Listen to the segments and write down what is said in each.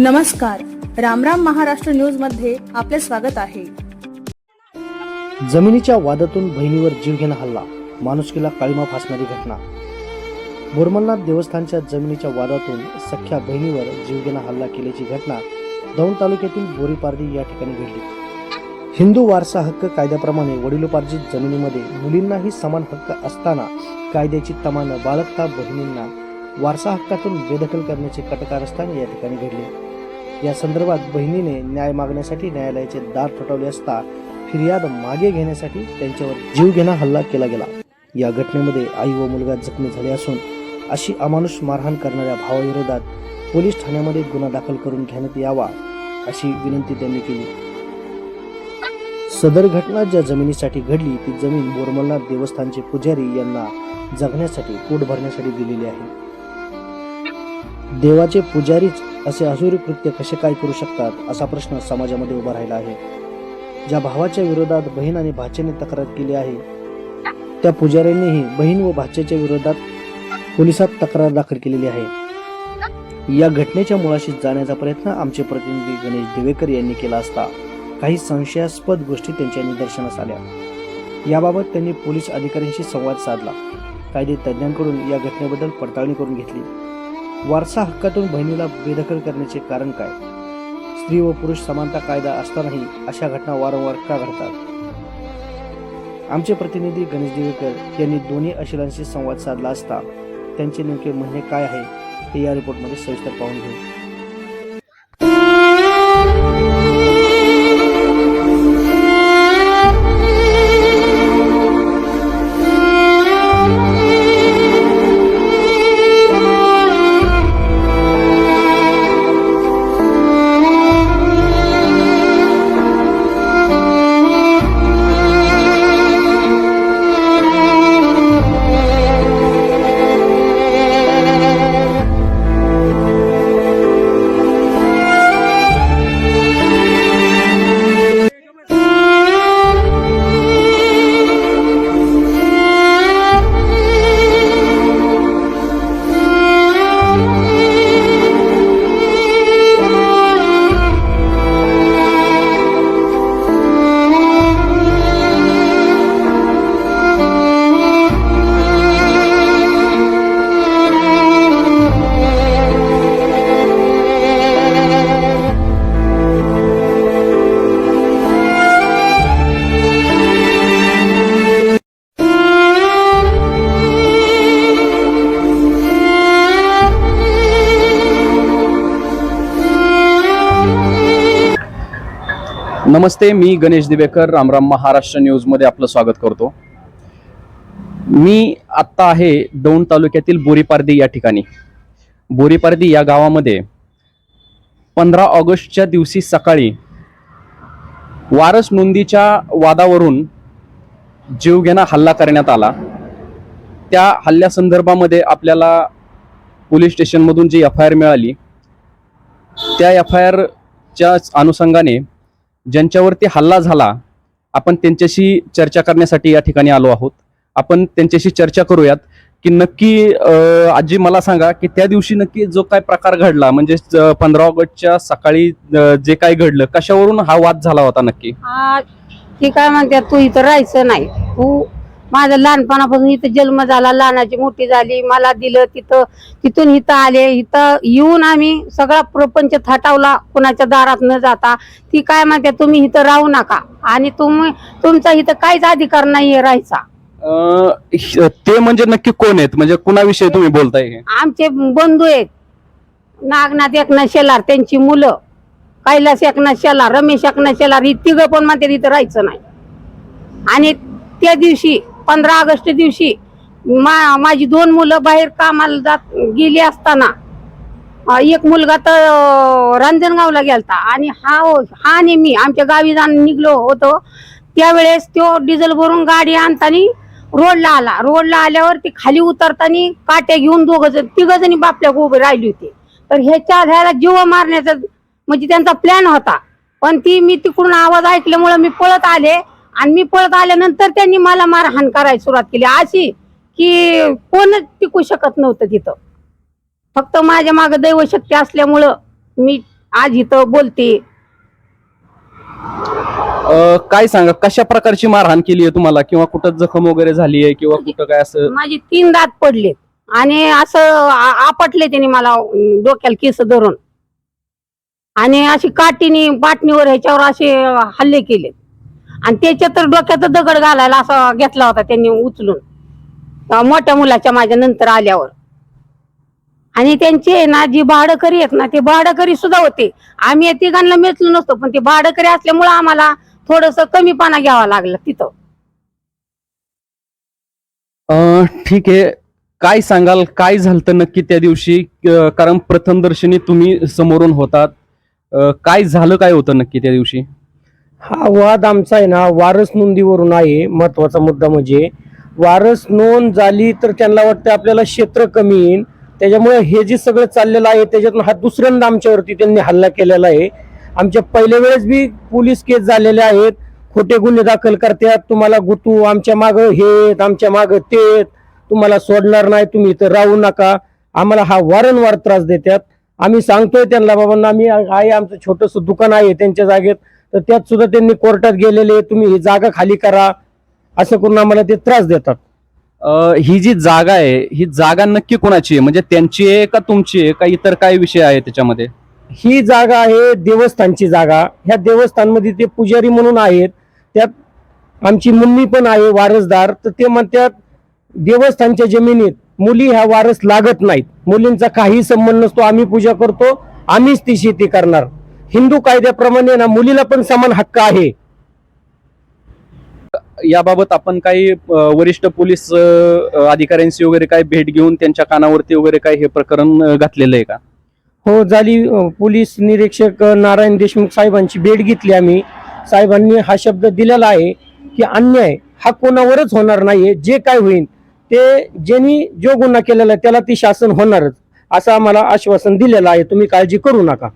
नमस्कार. रामराम महाराष्ट्र न्यूजमध्ये आपले स्वागत आहे. जमिनीच्या वादातून बहिणीवर जीवघेणा हल्ला माणुसकीला काळीमा फासणारी घटना. बोरमलनाथ देवस्थानच्या जमिनीच्या वादातून सख्या बहिणीवर जीवघेणा हल्ला केल्याची घटना दौंड तालुक्यातील बोरीपारदी या ठिकाणी घडली. हिंदू वारसा हक्क कायद्याप्रमाणे वडिलोपार्जित जमिनीमध्ये मुलींनाही समान हक्क असताना कायद्याची तमान बाळगता बहिणींना वारसा हक्कातून बेदखल करण्याचे कटकारस्थान या ठिकाणी घडले. या संदर्भात बहिणीने न्याय मागण्यासाठी न्यायालयाचे दार ठोठावले असता फिर्याद मागे घेण्यासाठी त्यांच्यावर जीवघेणा हल्ला केला गेला. या घटनेमध्ये आई व मुलगा जखमी झाले असून अशी अमानुष मारहाण करणाऱ्या भावाविरोधात पोलीस ठाण्यामध्ये गुन्हा दाखल करून घेण्यात यावा अशी विनंती त्यांनी केली. सदर घटना ज्या जमिनीसाठी घडली ती जमीन बोरमलनाथ देवस्थानचे पुजारी यांना जगण्यासाठी पोट भरण्यासाठी दिलेली आहे. देवाचे पुजारीच असे अजुरी कृत्य कसे काय करू शकतात असा प्रश्न समाजामध्ये उभा राहिला आहे. ज्या भावाच्या विरोधात बहीण आणि भाचेने तक्रार केली आहे त्या पुजाऱ्यांनीही बहीण व भाच्याच्या विरोधात पोलिसात तक्रार दाखल केलेली आहे. या घटनेच्या मुळाशी जाण्याचा प्रयत्न आमचे प्रतिनिधी गणेश दिवेकर यांनी केला असता काही संशयास्पद गोष्टी त्यांच्या निदर्शनास आल्या. याबाबत त्यांनी पोलीस अधिकाऱ्यांशी संवाद साधला. कायदे तज्ज्ञांकडून या घटनेबद्दल पडताळणी करून घेतली. वारसा हक्कातून बहिणीला बेदखल करण्याचे कारण काय? स्त्री व पुरुष समानता कायदा असतानाही अशा घटना वारंवार का घडतात? आमचे प्रतिनिधी गणेश देवेकर यांनी दोन्ही अशिलांशी संवाद साधला असता त्यांचे नेमके म्हणणे काय आहे हे या रिपोर्टमध्ये सविस्तर पाहून घेऊ. नमस्ते मी गणेश दिवेकर रामराम महाराष्ट्र न्यूजमध्ये आपलं स्वागत करतो. मी आत्ता आहे दौंड तालुक्यातील बोरीपारदी या ठिकाणी. बोरीपारदी या गावामध्ये पंधरा ऑगस्टच्या दिवशी सकाळी वारस नोंदीच्या वादावरून जीवघेणा हल्ला करण्यात आला. त्या हल्ल्यासंदर्भामध्ये आपल्याला पोलीस स्टेशनमधून जी एफ आय आर मिळाली त्या एफ आय आरच्या अनुषंगाने ज्यांच्यावरती हल्ला झाला आपण त्यांच्याशी चर्चा करण्यासाठी या ठिकाणी आलो आहोत. आपण त्यांच्याशी चर्चा करूयात की नक्की आजी मला सांगा की त्या दिवशी नक्की जो काय प्रकार घडला म्हणजे पंधरा ऑगस्टच्या सकाळी जे काय घडलं कशावरून हा वाद झाला होता नक्की? ठीक ती काय म्हणते तू इथं राहायचं नाही. तू माझा लहानपणापासून इथं जन्म झाला लहानाची मोठी झाली मला दिलं तिथं तिथून इथं आले इथं येऊन आम्ही सगळा प्रपंच थाटावला कुणाच्या दारात न जाता. ती काय म्हणते तुम्ही इथं राहू नका आणि तुम्ही तुमचा इथं काहीच अधिकार नाहीये राहायचा. ते म्हणजे नक्की कोण आहेत? म्हणजे कुणाविषयी तुम्ही बोलताय हे? आमचे बंधू आहेत. नागनाथ एकनाथ शेलार त्यांची मुलं. कैलास एकनाथ शेलार रमेश एकनाथ शेलार ही तिघं पण म्हणते तिथं राहायचं नाही. आणि त्या दिवशी पंधरा ऑगस्ट दिवशी मा माझी दोन मुलं बाहेर कामाला जात गेली असताना एक मुलगा तर रांजणगावला गेलता. आणि हा हो- हा आणि मी आमच्या गावी जाण निघलो होतो. त्यावेळेस तो डिझेल भरून गाडी आणताना रोडला आला. रोडला आल्यावर ती खाली उतरताना काट्या घेऊन दोघं जण तिघ जणी बापल्या उभे राहिली होती. तर ह्याच्या ह्याला जीव मारण्याचा म्हणजे त्यांचा प्लॅन होता. पण ती मी तिकडून आवाज ऐकल्यामुळे मी पळत आले. आणि मी पळत आल्यानंतर त्यांनी मला मारहाण करायला सुरुवात केली. अशी की कोणच टिकू शकत नव्हतं तिथं. फक्त माझ्या मागे दैवशक्ती असल्यामुळं मी आज इथं बोलते. अ, काय सांगा कशा प्रकारची मारहाण केली आहे तुम्हाला? किंवा कुठं जखम वगैरे झाली आहे किंवा कुठं काय असं? माझे तीन दात पडलेत. आणि असं आ- आपटले त्यांनी मला अं, डोक्याला केस धरून. आणि अशी काठीने पाटणीवर ह्याच्यावर असे हल्ले केले आणि त्याच्या तर डोक्यात दगड घालायला असा घेतला होता त्यांनी उचलून. मोठ्या मुलाच्या माझ्या नंतर आल्यावर. आणि त्यांचे ना जी भाडकरी आहेत ना ते भाडकरी सुद्धा होते. आम्ही या तिघांना मेचलो नसतो पण ते भाडकरी असल्यामुळे आम्हाला थोडस कमीपणा घ्यावा लागला तिथं. ठीक आहे. काय सांगाल? काय झालं नक्की त्या दिवशी? कारण कारण प्रथमदर्शनी तुम्ही समोरून होतात. काय झालं काय होतं नक्की त्या दिवशी? हा वाद आमचा आहे ना वारस नोंदीवरून आहे. महत्त्वाचा मुद्दा म्हणजे वारस नोंद झाली तर त्यांना वाटतं आपल्याला क्षेत्र कमी येईल. त्याच्यामुळे हे जे सगळं चाललेलं आहे त्याच्यातून हा दुसऱ्यांदा आमच्यावरती त्यांनी हल्ला केलेला आहे. आमच्या पहिल्या वेळेस बी पोलीस केस झालेले आहेत. खोटे गुन्हे दाखल करतात. तुम्हाला गुतू आमच्या मागं हे आमच्या मागं ते तुम्हाला सोडणार नाही तुम्ही इथं राहू नका. आम्हाला हा वारंवार त्रास देतात. आम्ही सांगतोय त्यांना बाबांना आम्ही आहे आमचं छोटंसं दुकान आहे त्यांच्या जागेत. तर त्यात सुद्धा त्यांनी कोर्टात गेलेले तुम्ही ही जागा खाली करा असं करून आम्हाला ते त्रास देतात. ही जी जागा आहे ही जागा नक्की कोणाची आहे? म्हणजे त्यांची आहे का तुमची आहे का इतर काय विषय आहे त्याच्यामध्ये? ही जागा आहे देवस्थानची जागा. ह्या देवस्थानमध्ये ते पुजारी म्हणून आहेत. त्यात आमची मुन्नी पण आहे वारसदार. तर ते म्हणतात देवस्थानच्या जमिनीत मुली ह्या वारस लागत नाहीत. मुलींचा काही संबंध नसतो. आम्ही पूजा करतो. आम्हीच ती शेती करणार. हिंदू कायद्याप्रमाणे ना मुलीला पण समान हक्क आहे. याबाबत आपण काही वरिष्ठ पोलीस अधिकाऱ्यांशी वगैरे काय भेट घेऊन त्यांच्या कानावरती वगैरे काय हे प्रकरण घातलेलं आहे का? हो झाली पोलीस निरीक्षक नारायण देशमुख साहेबांची भेट घेतली आम्ही. साहेबांनी हा शब्द दिलेला आहे की अन्याय हा कोणावरच होणार नाहीये. जे काय होईल ते ज्यांनी जो गुन्हा केलेला आहे त्याला ती शासन होणारच. असं आम्हाला आश्वासन दिलेलं आहे. तुम्ही काळजी करू नका.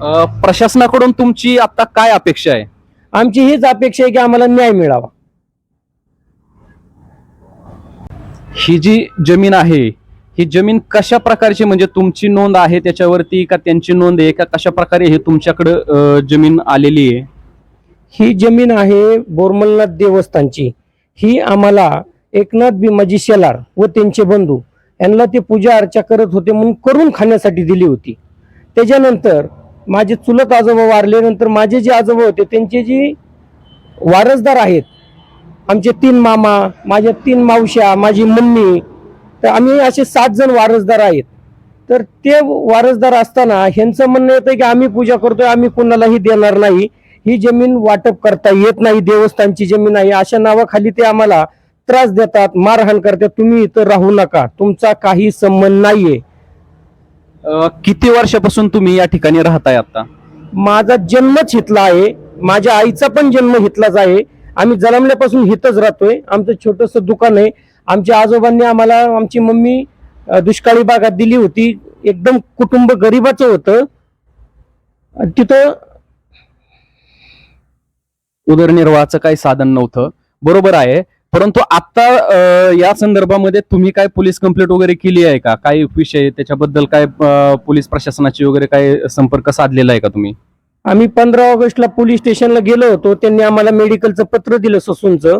अ, प्रशासनाकडून तुमची आता काय अपेक्षा आहे? आमची हीच अपेक्षा आहे की आम्हाला न्याय मिळावा. ही जी जमीन आहे ही जमीन कशा प्रकारची म्हणजे तुमची नोंद आहे त्याच्यावरती का त्यांची नोंद आहे का कशा प्रकारे हे तुमच्याकडे जमीन आलेली आहे? ही जमीन आहे बोरमलनाथ देवस्थानची. ही आम्हाला एकनाथ भीमाजी शेलार व त्यांचे बंधू यांना ते पूजा अर्चा करत होते म्हणून करून खाण्यासाठी दिली होती. त्याच्यानंतर माझे चुलत आजोबा वारल्यानंतर माझे जे आजोबा होते त्यांचे जी वारसदार आहेत आमचे तीन मामा माझ्या तीन मावश्या माझी मम्मी तर आम्ही असे सात जण वारसदार आहेत. तर ते वारसदार असताना ह्यांचं म्हणणं येतं की आम्ही पूजा करतोय आम्ही कुणालाही देणार नाही. ही जमीन वाटप करता येत नाही देवस्थानची जमीन आहे. अशा नावाखाली ते आम्हाला त्रास देतात मारहाण करतात. तुम्ही इथं राहू नका. तुमचा काही संबंध नाहीये. किती वर्षापासून तुम्ही या ठिकाणी राहताय आता? माझा जन्मच हितला आहे. माझ्या आईचा पण जन्म हितलाच आहे. आम्ही जन्मल्यापासून हितच राहतोय. आमचं छोटस दुकान आहे. आमच्या आजोबांनी आम्हाला आमची मम्मी दुष्काळी भागात दिली होती. एकदम कुटुंब गरिबाचं होतं. तिथं उदरनिर्वाहाचं काही साधन नव्हतं. बरोबर आहे. परंतु आता या संदर्भामध्ये तुम्ही काय पोलीस कंप्लेंट वगैरे केली आहे का? काय विषय त्याच्याबद्दल काय पोलीस प्रशासनाची वगैरे काय संपर्क साधलेला आहे का तुम्ही? आम्ही पंधरा ऑगस्टला पोलीस स्टेशनला गेलो होतो. त्यांनी आम्हाला मेडिकलचं पत्र दिलं ससूनचं.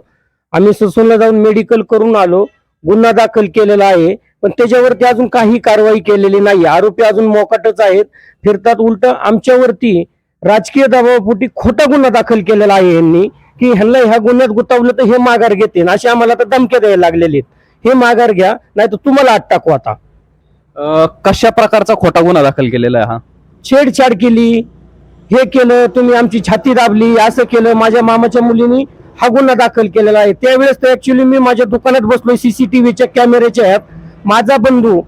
आम्ही ससूनला जाऊन मेडिकल करून आलो. गुन्हा दाखल केलेला आहे. पण त्याच्यावरती अजून काही कारवाई केलेली नाही. आरोपी अजून मोकाटच आहेत. फिरतात उलट आमच्यावरती राजकीय दबावापोटी खोटा गुन्हा दाखल केलेला आहे यांनी. की ह्यांना ह्या गुन्ह्यात गुतावलं तर हे माघार घेतील. असे आम्हाला तर धमक्या द्यायला लागलेले आहेत. हे माघार घ्या नाही तर तुम्हाला आत टाकू आता. अ, कशा प्रकारचा खोटा गुन्हा दाखल केलेला आहे हा? छेडछाड केली हे केलं तुम्ही आमची छाती दाबली असं केलं माझ्या मामाच्या मुलीनी हा गुन्हा दाखल केलेला आहे. त्यावेळेस तर ऍक्च्युली मी माझ्या दुकानात बसलोय सीसीटीव्हीच्या कॅमेऱ्याच्या ह्यात. माझा बंधू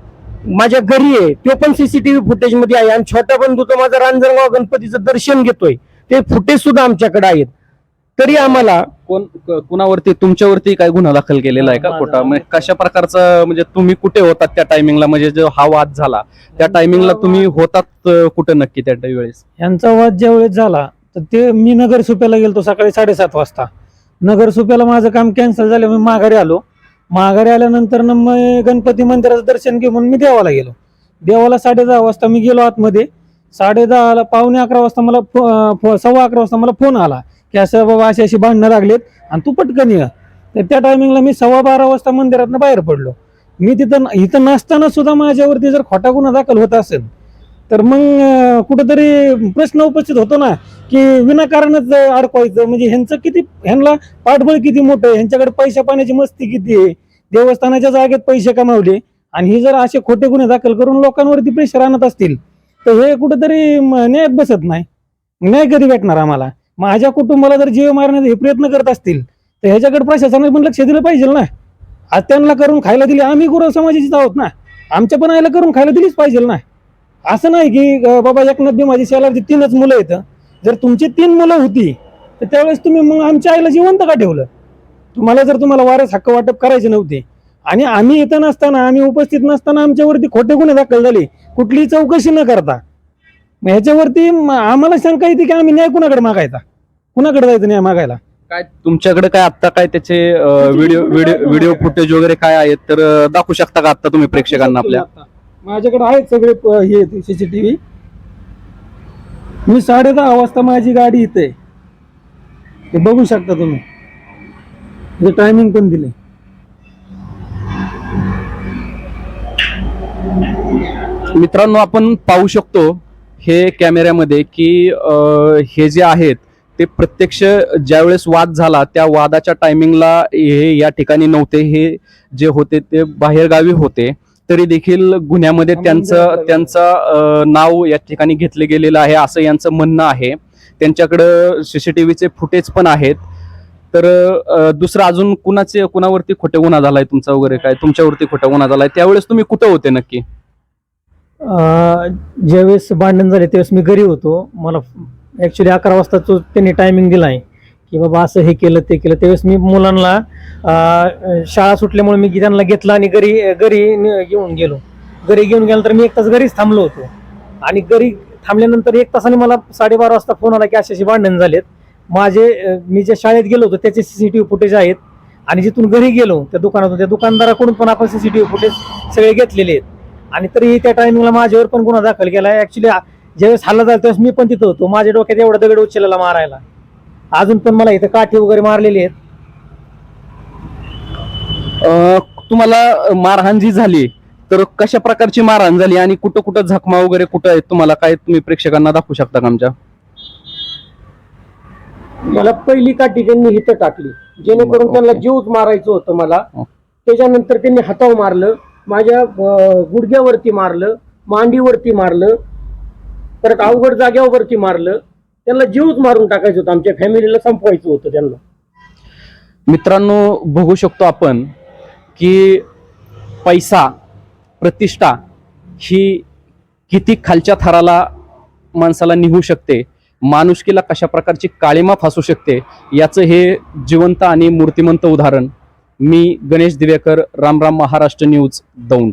माझ्या घरी आहे तो पण सीसीटीव्ही फुटेजमध्ये आहे. आणि छोटा बंधू तो माझा रांजणगाव गणपतीचं दर्शन घेतोय. ते फुटेज सुद्धा आमच्याकडे आहेत. तरी आम्हाला कोण क- कुणावरती तुमच्यावरती काय गुन्हा दाखल केलेला आहे का खोटा म्हणजे कशा प्रकारचा म्हणजे तुम्ही कुठे होतात त्या टायमिंगला म्हणजे जो हा वाद झाला त्या टायमिंगला तुम्ही होतात अ, कुठं नक्की त्या वेळेस? यांचा वाद ज्या वेळेस झाला तर ते मी नगर सुप्याला गेलतो सकाळी साडेसात वाजता. नगर सुप्याला माझं काम कॅन्सल झालं मी माघारी आलो. माघारी आल्यानंतर न मग गणपती मंदिराचं दर्शन घेऊन मी देवाला गेलो. देवाला साडे दहा वाजता मी गेलो आतमध्ये. साडे दहाला पावणे अकरा वाजता मला फो- अं, फो- सव्वा अकरा वाजता मला फोन आला. की असं बाबा अशी अशी भांडणं लागलेत आणि तू पटकन ये. तर त्या टायमिंगला मी सव्वा बारा वाजता मंदिरातनं बाहेर पडलो. मी तिथं इथं नसताना सुद्धा माझ्यावरती जर खोटा गुन्हा दाखल होत असेल तर मग कुठंतरी प्रश्न उपस्थित होतो ना की विनाकारणच अडकवायचं. म्हणजे ह्यांचं किती ह्यांना पाठबळ किती मोठं आहे? ह्यांच्याकडे पैशा पाण्याची मस्ती किती आहे? देवस्थानाच्या जागेत पैसे कमावले. आणि हे जर असे खोटे गुन्हे दाखल करून लोकांवरती प्रेशर आणत असतील तर हे कुठंतरी न्यायात बसत नाही. न्याय कधी भेटणार आम्हाला? माझ्या कुटुंबाला जर जीव मारण्याचे हे प्रयत्न करत असतील तर ह्याच्याकडे प्रशासनाने पण लक्ष दिलं पाहिजे ना. आज त्यांना करून खायला दिली आम्ही गुरव समाजाचीच आहोत ना. आमच्या पण आईला करून खायला दिलीच पाहिजे ना. असं नाही की बाबा एकनाथ भीमाजी शेलारची तीनच मुलं आहेत. जर तुमची तीन मुलं होती तर त्यावेळेस तुम्ही मग आमच्या आईला जिवंत का ठेवलं? तुम्हाला जर तुम्हाला वारस हक्क वाटप करायचे नव्हते आणि आम्ही इथं नसताना आम्ही उपस्थित नसताना आमच्यावरती खोटे गुन्हे दाखल झाले कुठलीही चौकशी न करता. मग ह्याच्यावरती आम्हाला शंका येते की आम्ही न्याय कुणाकडे मागायचा? कुणाकडे जायचं न्याय मागायला? काय तुमच्याकडे काय आता काय त्याचे व्हिडिओ व्हिडिओ व्हिडिओ फुटेज वगैरे काय आहेत? तर अं, दाखवू शकता का आता तुम्ही प्रेक्षकांना आपल्या? माझ्याकडे आहेत सगळे प- हे सीसीटीव्ही मी साडे दहा वाजता माझी गाडी इथे आहे. हे बघू शकता तुम्ही. टायमिंग पण दिले. मित्रांनो आपण पाहू शकतो हे कॅमेऱ्यामध्ये की अं, हे जे आहेत ते प्रत्यक्ष ज्यावेळेस वाद झाला त्या वादाच्या टायमिंगला हे या ठिकाणी नव्हते. हे जे होते ते बाहेरगावी होते. तरी देखील गुन्ह्यामध्ये त्यांचं त्यांचं नाव या ठिकाणी घेतले गेलेलं आहे असं यांचं म्हणणं आहे. त्यांच्याकडं सीसीटीव्हीचे फुटेज पण आहेत. तर दुसरं अजून कुणाचे कुणावरती खोटे गुन्हा झालाय तुमचा वगैरे काय? तुमच्यावरती खोटा गुन्हा झालाय. त्यावेळेस तुम्ही कुठं होते नक्की? ज्यावेळेस भांडण झाले त्यावेळेस मी घरी होतो. मला ॲक्च्युली अकरा वाजता तो त्यांनी टायमिंग दिला आहे. की बाबा असं हे केलं ते केलं. त्यावेळेस मी मुलांना शाळा सुटल्यामुळे मी त्यांना घेतलं आणि घरी घरी घेऊन गेलो. घरी घेऊन गेल्यानंतर मी एक तास घरीच थांबलो होतो. आणि घरी थांबल्यानंतर एक तासाने मला साडेबारा वाजता फोन आला की अशाशी भांडण झालेत. माझे मी ज्या शाळेत गेलो होतो त्याचे C C T V footage आहेत. आणि जिथून घरी गेलो त्या दुकानातून त्या दुकानदाराकडून पण आपण C C T V footage सगळे घेतलेले आहेत. आणि तरीही त्या टायमिंगला माझ्यावर पण गुन्हा दाखल केला. ॲक्च्युली ज्यावेळेस हल्ला झाला त्यावेळेस मी पण तिथं होतो. माझ्या डोक्यात एवढा दगड उचलला मारायला. अजून पण मला इथं काठी वगैरे मारलेली आहेत. अं, तुम्हाला मारहाण जी झाली. तर कशा प्रकारची मारहाण झाली आणि कुठं कुठं जखमा वगैरे कुठं आहेत? तुम्हाला काय तुम्ही प्रेक्षकांना दाखवू शकता का आमच्या? मला पहिली काठी त्यांनी इथं टाकली. जेणेकरून. त्यांना जीवच मारायचं होतं मला. हो. त्याच्यानंतर त्यांनी हातावर मारलं. माझ्या अं, गुडघ्यावरती मारलं. मांडीवरती मारलं. परत अवघड जाग्यावरती मारलं त्यांना जीवच मारून टाकायचं होतं. आमच्या फॅमिलीला संपवायचं होतं त्यांना. मित्रांनो बघू शकतो आपण की पैसा प्रतिष्ठा ही किती खालच्या थराला माणसाला निघू शकते माणुसकीला कशा प्रकारची काळीमा फासू शकते याचं हे जिवंत आणि मूर्तिमंत उदाहरण मी गणेश दिवेकर रामराम महाराष्ट्र न्यूज दौंड.